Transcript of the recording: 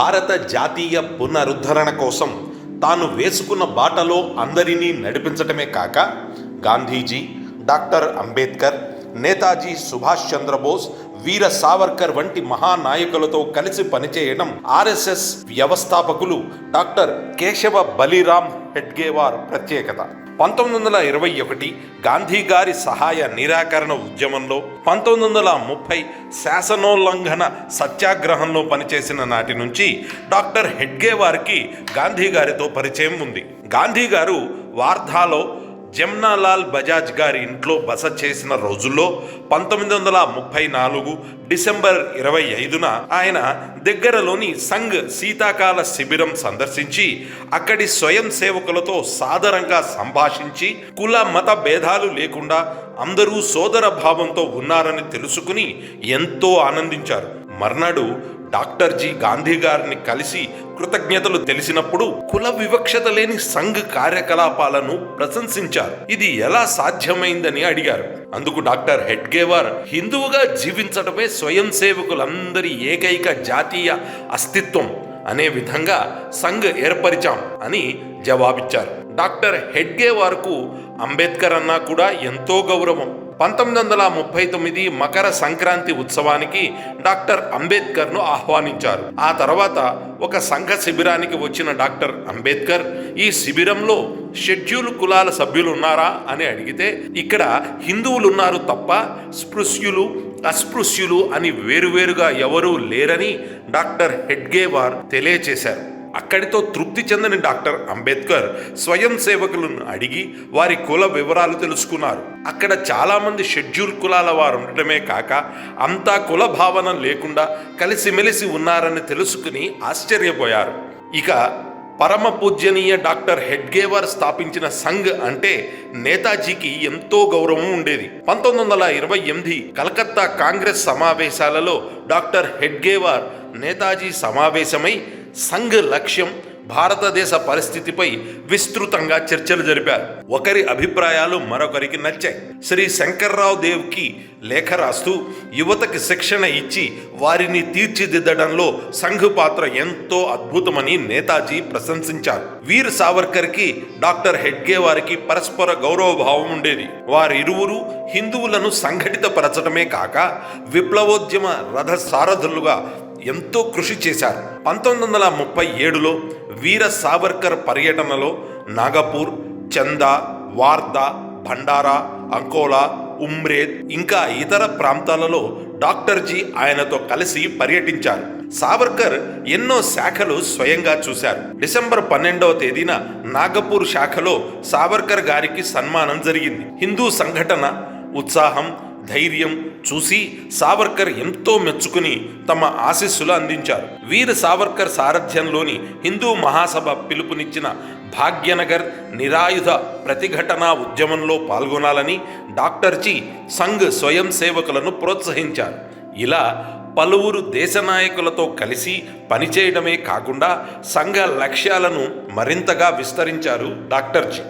భారత జాతీయ పునరుద్ధరణ కోసం తాను వేసుకున్న బాటలో అందరినీ నడిపించటమే కాక గాంధీజీ డాక్టర్ అంబేద్కర్ నేతాజీ సుభాష్ చంద్రబోస్ వీర సావర్కర్ వంటి మహానాయకులతో కలిసి పనిచేయడం ఆర్ఎస్ఎస్ వ్యవస్థాపకులు డాక్టర్ కేశవ బలిరామ్ హెడ్గేవార్ ప్రత్యేకత. పంతొమ్మిది వందల ఇరవై ఒకటి గాంధీ గారి సహాయ నిరాకరణ ఉద్యమంలో పంతొమ్మిది వందల ముప్పై శాసనోల్లంఘన సత్యాగ్రహంలో పనిచేసిన నాటి నుంచి డాక్టర్ హెడ్గే వారికి గాంధీ గారితో పరిచయం ఉంది. గాంధీ గారు వార్ధాలో జమ్నాలాల్ బజాజ్ గారి ఇంట్లో బస చేసిన రోజుల్లో పంతొమ్మిది వందల ముప్పై నాలుగు డిసెంబర్ ఇరవై ఐదున ఆయన దగ్గరలోని సంఘ్ శీతాకాల శిబిరం సందర్శించి అక్కడి స్వయం సేవకులతో సాదరంగా సంభాషించి కుల మత భేదాలు లేకుండా అందరూ సోదర భావంతో ఉన్నారని తెలుసుకుని ఎంతో ఆనందించారు. మర్నాడు డాక్టర్ జీ గాంధీ గారిని కలిసి కృతజ్ఞతలు తెలిసినప్పుడు కుల వివక్షత లేని సంఘ్ కార్యకలాపాలను ప్రశంసించారు. ఇది ఎలా సాధ్యమైందని అడిగారు. అందుకు డాక్టర్ హెడ్గేవార్ హిందువుగా జీవించడమే స్వయం సేవకులందరి ఏకైక జాతీయ అస్తిత్వం అనే విధంగా సంఘ్ ఏర్పరిచాం అని జవాబిచ్చారు. డాక్టర్ హెడ్గేవార్కు అంబేద్కర్ అన్నా కూడా ఎంతో గౌరవం. పంతొమ్మిది వందల ముప్పై తొమ్మిది మకర సంక్రాంతి ఉత్సవానికి డాక్టర్ అంబేద్కర్ను ఆహ్వానించారు. ఆ తర్వాత ఒక సంఘ శిబిరానికి వచ్చిన డాక్టర్ అంబేద్కర్ ఈ శిబిరంలో షెడ్యూల్ కులాల సభ్యులు ఉన్నారా అని అడిగితే ఇక్కడ హిందువులు ఉన్నారు తప్ప స్పృశ్యులు అస్పృశ్యులు అని వేరువేరుగా ఎవరూ లేరని డాక్టర్ హెడ్గేవార్ తెలియచేశారు. అక్కడితో తృప్తి చెందని డాక్టర్ అంబేద్కర్ స్వయం సేవకులను అడిగి వారి కుల వివరాలు తెలుసుకున్నారు. అక్కడ చాలామంది షెడ్యూల్ కులాల వారు ఉండటమే కాక అంతా కుల భావన లేకుండా కలిసిమెలిసి ఉన్నారని తెలుసుకుని ఆశ్చర్యపోయారు. ఇక పరమ పూజ్యనీయ డాక్టర్ హెడ్గేవర్ స్థాపించిన సంఘ్ అంటే నేతాజీకి ఎంతో గౌరవం ఉండేది. పంతొమ్మిది వందల ఇరవై ఎనిమిది కలకత్తా కాంగ్రెస్ సమావేశాలలో డాక్టర్ హెడ్గేవార్ నేతాజీ సమావేశమై సంఘ్ లక్ష్యం భారతదేశ పరిస్థితిపై విస్తృతంగా చర్చలు జరిపారు. ఒకరి అభిప్రాయాలు మరొకరికి నచ్చాయి. శ్రీ శంకర్రావు దేవ్కి లేఖ రాస్తూ యువతకి శిక్షణ ఇచ్చి వారిని తీర్చిదిద్దడంలో సంఘ్ పాత్ర ఎంతో అద్భుతమని నేతాజీ ప్రశంసించారు. వీర్ సావర్కర్కి డాక్టర్ హెడ్గే వారికి పరస్పర గౌరవ భావం ఉండేది. వారిరువురు హిందువులను సంఘటితపరచడమే కాక విప్లవోద్యమ రథ సారథులుగా ఎంతో కృషి చేశారు. పంతొమ్మిది వందల ముప్పై ఏడులో వీర సావర్కర్ పర్యటనలో నాగపూర్ చందా వార్దా భండారా అంకోలా ఉమ్రేద్ ఇంకా ఇతర ప్రాంతాలలో డాక్టర్జీ ఆయనతో కలిసి పర్యటించారు. సావర్కర్ ఎన్నో శాఖలు స్వయంగా చూశారు. డిసెంబర్ పన్నెండవ తేదీన నాగపూర్ శాఖలో సావర్కర్ గారికి సన్మానం జరిగింది. హిందూ సంఘటన ఉత్సాహం ధైర్యం చూసి సావర్కర్ ఎంతో మెచ్చుకుని తమ ఆశీస్సులు అందించారు. వీర సావర్కర్ సారథ్యంలోని హిందూ మహాసభ పిలుపునిచ్చిన భాగ్యనగర్ నిరాయుధ ప్రతిఘటనా ఉద్యమంలో పాల్గొనాలని డాక్టర్జీ సంఘ్ స్వయం సేవకులను ప్రోత్సహించారు. ఇలా పలువురు దేశ నాయకులతో కలిసి పనిచేయడమే కాకుండా సంఘ లక్ష్యాలను మరింతగా విస్తరించారు డాక్టర్జీ